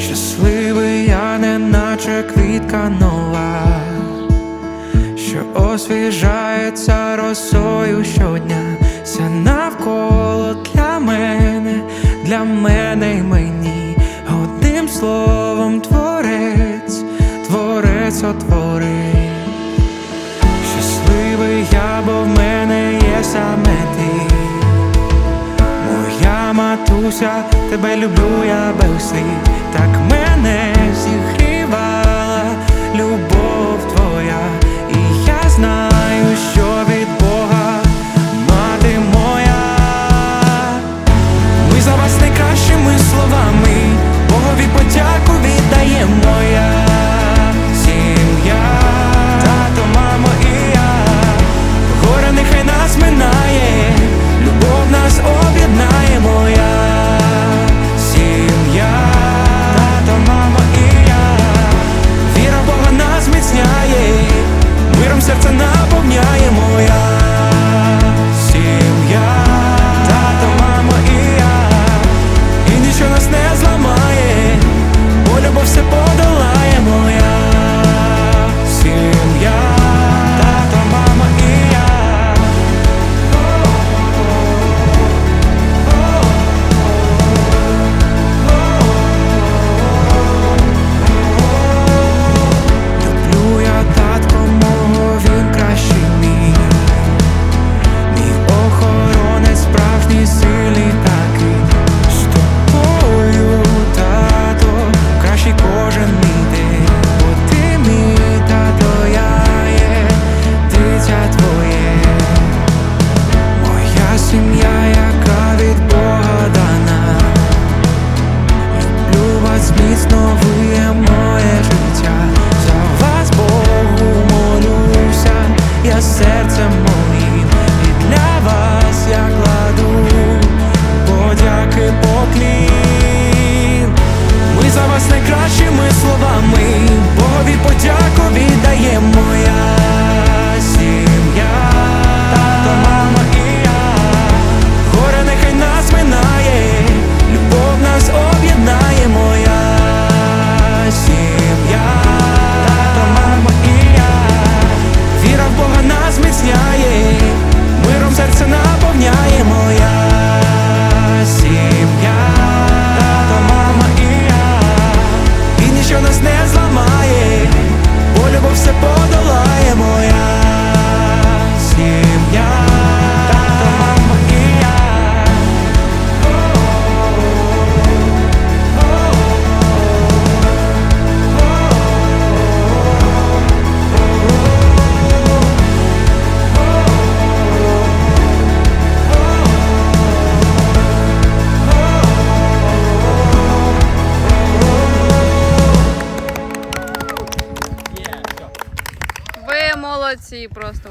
Щасливий я не наче квітка нова, що освіжається росою щодня, Все навколо для мене, для мене й мені, одним словом творець, творець отворець життя, бо в мене є саме ти, моя матуся, тебе люблю, я без бевси, так мене зігрівала любов твоя, і я знаю, що від Бога мати моя, ми за вас найкращими словами, Богові подяку віддаємо я. найкращими словами, Богові подяку віддаємо. емоції просто.